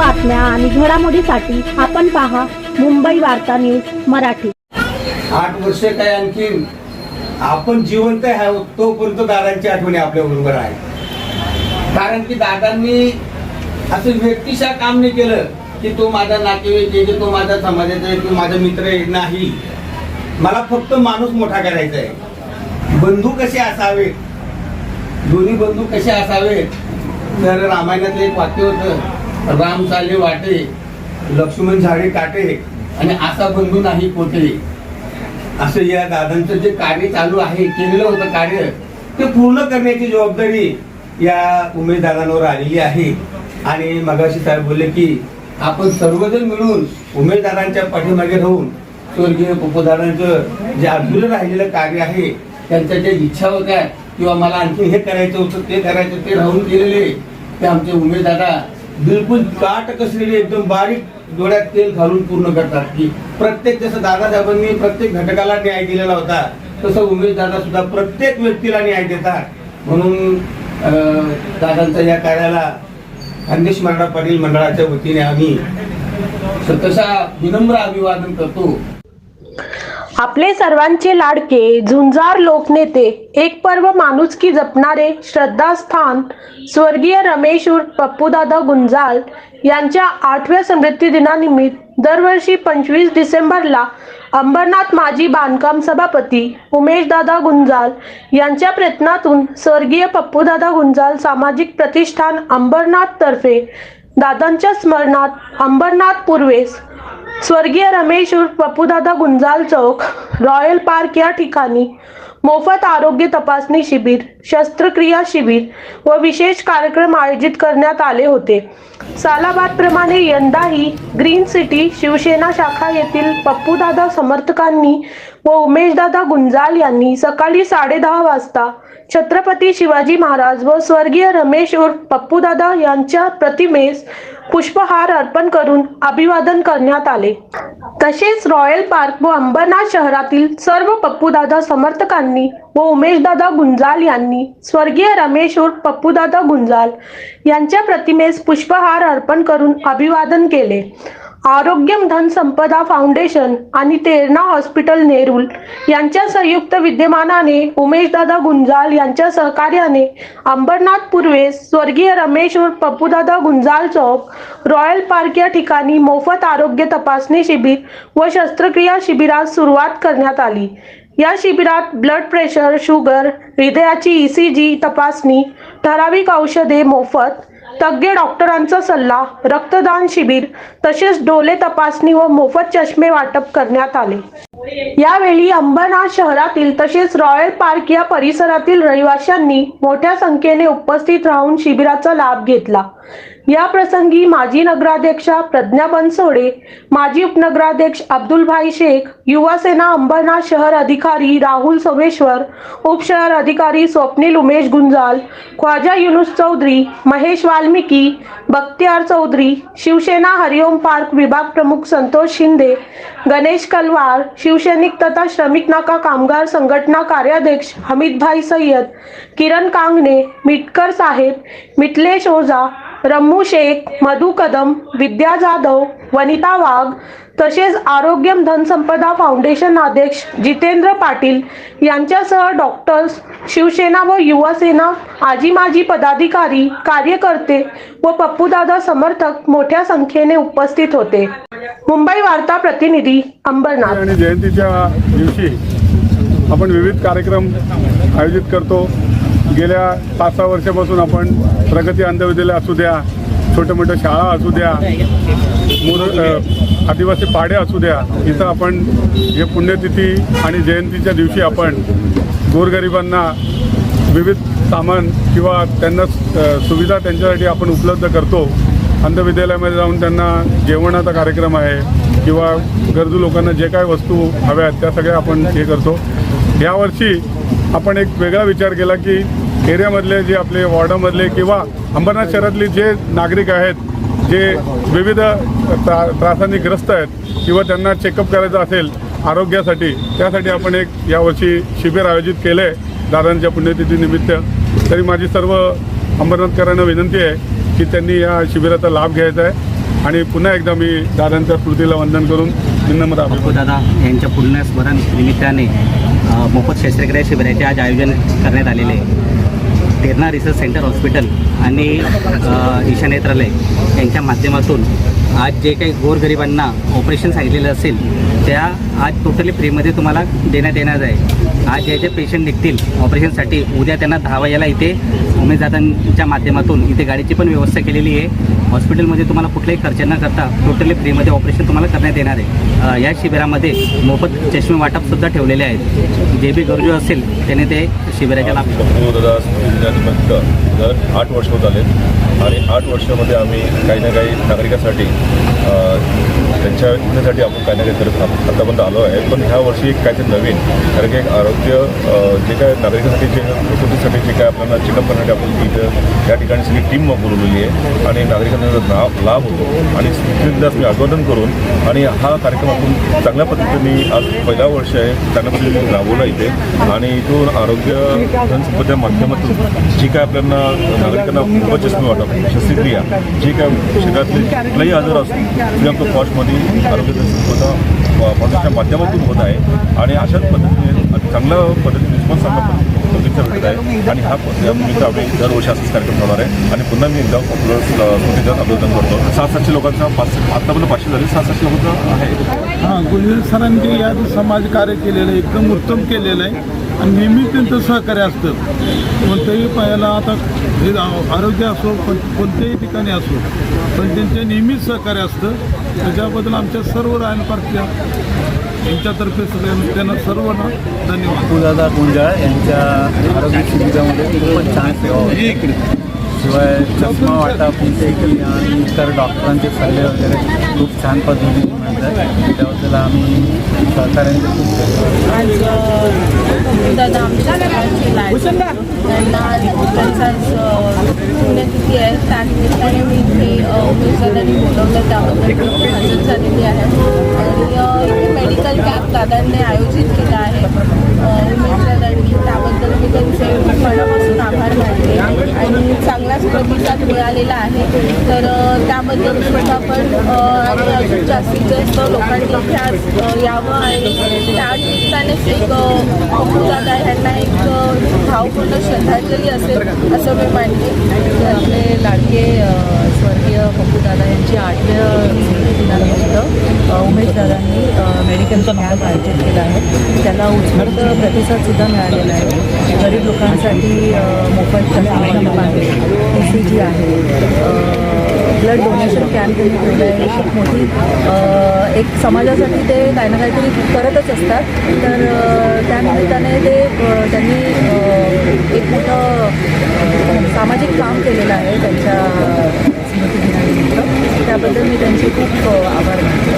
बातम्या आणि घडामोडीसाठी आपण पहा मुंबई वार्ता न्यूज मराठी. आठ वर्ष काय आणखीन आपण जिवंत आहे तोपर्यंत दादांची आठवणी आपल्या बरोबर आहे. कारण की दादांनी असं व्यक्तिशा काम नाही केलं की तो माझा नातेवाईक आहे की तो माझा समाजाचा आहे की माझा मित्र आहे नाही. मला फक्त माणूस मोठा करायचा आहे. बंधू कसे असावेत दोन्ही बंधू कसे असावेत तर रामायणातलं एक वाक्य होतं राम चाले वाटे. लक्ष्मण झाडे काटे. आणि असा बंधू नाही कोठे असं या दादांचं जे कार्य चालू आहे केलेलं होतं कार्य ते पूर्ण करण्याची जबाबदारी या उमेश दादांवर आलेली आहे. आणि मगाशी साहेब बोलले की आपण सर्वजण मिळून उमेश दादांच्या पाठीमागे राहून स्वर्गीय पप्पूदादांचं जे अधुरं राहिलेलं कार्य आहे त्यांच्या ज्या इच्छा होत्या किंवा मला आणखी हे करायचं होतं ते करायचं ते राहून केलेले ते आमचे दादा बिलकुल काट कसलेली एकदम बारीक डोळ्यात तेल घालून पूर्ण करतात की प्रत्येक जसं दादासाहेबांनी प्रत्येक घटकाला न्याय दिलेला होता तसं उमेश दादा सुद्धा प्रत्येक व्यक्तीला न्याय देतात. म्हणून अं, दादांच्या या कार्याला खानदेश मराठा पाटील मंडळाच्या वतीने आम्ही तसा विनम्र अभिवादन करतो. आपले सर्वांचे लाडके झुंजार लोकनेते एक पर्व माणुसकी जपणारे श्रद्धास्थान स्वर्गीय रमेश उर्फ पप्पूदादा गुंजाल यांच्या आठव्या स्मृती दिनानिमित्त दरवर्षी पंचवीस डिसेंबरला अंबरनाथ माजी बांधकाम सभापती उमेशदादा गुंजाल यांच्या प्रयत्नातून स्वर्गीय पप्पूदादा गुंजाल सामाजिक प्रतिष्ठान अंबरनाथ तर्फे दादांच्या स्मरणात अंबरनाथ पूर्वेस स्वर्गीय रमेश पप्पूदादा गुंजाल चौक रॉयल पार्क या ठिकाणी मोफत आरोग्य तपासणी शिबिर शस्त्रक्रिया शिबिर व विशेष कार्यक्रम आयोजित करण्यात आले होते. सालाबादप्रमाणे यंदाही ग्रीन सिटी शिवसेना शाखा येथील पप्पूदादा समर्थकांनी व उमेशदादा गुंजाल यांनी सकाळी साडेदहा वाजता छत्रपती शिवाजी महाराज व स्वर्गीय रमेश उर्फ पप्पूदादा यांच्या प्रतिमेस पुष्पहार अर्पण करून अभिवादन करण्यात आले. तसेच रॉयल पार्क व अंबरनाथ शहरातील सर्व पप्पूदादा समर्थकांनी व उमेशदादा गुंजाल यांनी स्वर्गीय रमेश उर्फ पप्पूदादा गुंजाल यांच्या प्रतिमेस पुष्पहार अर्पण करून अभिवादन केले. आरोग्यम धनसंपदा फाउंडेशन आणि तेरणा हॉस्पिटल नेरूल यांच्या संयुक्त विद्यमानाने उमेशदादा गुंजाल यांच्या सहकार्याने अंबरनाथ पूर्वेस स्वर्गीय रमेश व पप्पूदादा गुंजाल चौक रॉयल पार्क या ठिकाणी मोफत आरोग्य तपासणी शिबिर व शस्त्रक्रिया शिबिरास सुरुवात करण्यात आली. या शिबिरात ब्लड प्रेशर शुगर हृदयाची ई सी जी तपासणी ठराविक औषधे मोफत तज्ज्ञ डॉक्टरांचा सल्ला रक्तदान शिबिर तसेच डोले तपासणी व मोफत चष्मे वाटप करण्यात आले. यावेळी अंबरनाथ शहरातील तसेच रॉयल पार्क या परिसरातील रहिवाशांनी मोठ्या संख्येने उपस्थित राहून शिबिराचा लाभ घेतला. या प्रसंगी माजी नगराध्यक्षा प्रज्ञा बनसोडे माजी उपनगराध्यक्ष अब्दुलभाई शेख युवा सेना अंबरनाथ शहर अधिकारी राहुल सोमेश्वर उपशहर अधिकारी स्वप्नील उमेश गुंजाल ख्वाजा युनुस चौधरी महेश वाल्मिकी बख्तियार चौधरी शिवसेना हरिओम पार्क विभाग प्रमुख संतोष शिंदे गणेश कलवार शिवसैनिक तथा श्रमिक नाका कामगार संघटना कार्याध्यक्ष हमीदभाई सय्यद किरण कांगणे मिटकर साहेब मिटलेश ओझा रम्मू शेख मधु कदम विद्या जाधव वनिता वाघ तसेच आरोग्यम धनसंपदा फाउंडेशन अध्यक्ष जितेंद्र पाटील यांच्यासह डॉक्टर्स शिवसेना व युवासेना आजी माजी पदाधिकारी कार्यकर्ते व पप्पूदादा समर्थक मोठ्या संख्येने उपस्थित होते. मुंबई वार्ता प्रतिनिधी अंबरनाथ. आणि जयंतीच्या दिवशी आपण विविध कार्यक्रम आयोजित करतो. गेल्या पाच सहा वर्षापासून आपण प्रगती अंधविद्यालय असू द्या छोट्या मोठ्या शाळा असू द्या मूळ आदिवासी पाडे असू द्या इथं आपण हे पुण्यतिथी आणि जयंतीच्या दिवशी आपण गोरगरिबांना विविध सामान किंवा त्यांना सुविधा त्यांच्यासाठी आपण उपलब्ध करतो. अंधविद्यालयामध्ये जाऊन त्यांना जेवणाचा कार्यक्रम आहे किंवा गरजू लोकांना जे काय वस्तू हव्या आहेत त्या सगळ्या आपण हे करतो. यावर्षी आपण एक वेगळा विचार केला की एरियामधले जे आपले वॉर्डामधले किंवा अंबरनाथ शहरातले जे नागरिक आहेत जे विविध त्रा त्रासांनी ग्रस्त आहेत किंवा त्यांना चेकअप करायचं असेल आरोग्यासाठी त्यासाठी आपण एक यावर्षी शिबिर आयोजित केलं आहे दादांच्या पुण्यतिथीनिमित्त तरी माझी सर्व अंबरनाथकरांना विनंती आहे की त्यांनी या शिबिराचा लाभ घ्यायचा आहे. आणि पुन्हा एकदा मी दादांच्या स्मृतीला वंदन करून विनम्र पप्पू दादा यांच्या पुण्यस्मरण निमित्ताने मोफत शस्त्रक्रिया शिबिराचे आज आयोजन करण्यात आलेले आहे. तेरणा रिसर्च सेंटर हॉस्पिटल आणि ईशानेत्रालय ईशा नेत्रालय यांच्या माध्यमातून आज जे काही गोरगरिबांना ऑपरेशन सांगितलेलं असेल त्या आज टोटली फ्रीमध्ये तुम्हाला देण्यात येणार आहे. आज जे जे पेशंट निघतील ऑपरेशनसाठी उद्या त्यांना दहा वाजेला इथे उमेददारांच्या माध्यमातून इथे गाडीची पण व्यवस्था केलेली आहे. हॉस्पिटलमध्ये तुम्हाला कुठलाही खर्च न करता टोटली फ्रीमध्ये ऑपरेशन तुम्हाला करण्यात येणार आहे. या शिबिरामध्ये मोफत चष्मे वाटपसुद्धा ठेवलेले आहेत. जे बी गरजू असेल त्याने ते शिबिराच्या लाभ पप्पू दर आठ वर्ष होत आले आणि आठ वर्षामध्ये आम्ही काही ना काही नागरिकांसाठी त्यांच्या हितासाठी आपण काही ना काही करत आतापर्यंत आलो आहे पण ह्या वर्षी एक काहीतरी नवीन कारण की एक आरोग्य जे काय नागरिकांसाठी जे प्रकृतीसाठी जे काय आपल्याला चेकअप करण्यासाठी आपण इथं या ठिकाणी सगळी टीम बोलवलेली आहे. आणि नागरिकांना त्याचा लाभ लाभ होतो. आणि स्मृतिदिनास मी अभिवादन करून आणि हा कार्यक्रम आपण चांगल्या पद्धतीने आज पहिला वर्ष आहे चांगल्या पद्धतीने राबवला इथे. आणि इथून आरोग्य धनसंपत्तीच्या माध्यमातून जी काय आपल्याला नागरिकांना मोफत चष्मे वाटप शस्त्रक्रिया जी काय शरीरातले कुठलाही आजार असतो ते आपलं कॉस्टमध्ये आरोग्य धनसंपदा फाउंडेशनच्या माध्यमातून होत आहे. आणि अशाच पद्धतीने चांगल्या पद्धतीने रिस्पॉन्स चांगल्या पद्धतीने पद्धतीचा भेटत आहे. आणि हा या निमित्त आपले दरवर्षी असाच कार्यक्रम होणार आहे. आणि पुन्हा मी एकदा पॉप्युलर स्मृतीचं अभिवादन करतो. सात सातशे लोकांचा पाच आतापर्यंत पाचशे झाले. सात सातशे लोकांचा आहे. हां गुलजार सरांनी या समाज कार्य केलेलं आहे. एकदम उत्तम केलेलं आहे. आणि नेहमी त्यांचं सहकार्य असतं. कोणत्याही पायाला आता हे आरोग्य असो कोण कोणत्याही ठिकाणी असो पण त्यांचे नेहमीच सहकार्य असतं. त्याच्याबद्दल आमच्या सर्व रायन पार्कच्या यांच्यातर्फे सगळ्यांना त्यांना सर्वांना धन्यवाद. बापूदादा गुंजाळ यांच्या आरोग्य शिबिरामध्ये खूपच छान सेवा होती. शिवाय चष्मा वाटप देखील आणि इतर डॉक्टरांचे सल्ले वगैरे खूप छान पद्धतीने मिळतात. त्याबद्दल आम्ही सहकार्यांचे खूप दादा आमच्या त्यांना त्यांचा पुण्यतिथी आहे. त्यानिमित्ताने मी इथे उमेदवारांनी बोलवलं. त्याबद्दल खूप हजर झालेली आहे. आणि इथे मेडिकल कॅम्प दादांनी आयोजित केला आहे. अ, उमेदवारांनी. त्याबद्दल मी त्यांचे मनापासून आभार मानते. आणि चांगलाच प्रतिसाद मिळालेला आहे. तर त्याबद्दल सुद्धा पण आणि अजून जास्तीत जास्त लोकांनी इथे आज यावं. आणि त्या निमित्तानेच एक दादा ह्यांना एक भावपूर्ण श्रद्धांजली असेल असं मी मानते. म्हणजे आपले लाडके स्वर्गीय स्वर्गीय पप्पूदादा यांची आठव्या स्मृतिदिनानिमित्त अ, उमेशदादांनी अ, मेडिकल कॅम्प आयोजित केला आहे. त्याला उत्स्फूर्त प्रतिसादसुद्धा मिळालेला आहे. गरीब लोकांसाठी मोफत आहे ई सी जी आहे. ब्लड डोनेशन कॅम्प ठेवलं आहे. खूप मोठी एक समाजासाठी ते काही ना काहीतरी करतच असतात. तर त्यानिमित्ताने ते त्यांनी एक मोठं सामाजिक काम केलेलं आहे त्यांच्या स्मृतिदिनानिमित्त. त्याबद्दल मी त्यांचे खूप आभार मानतो.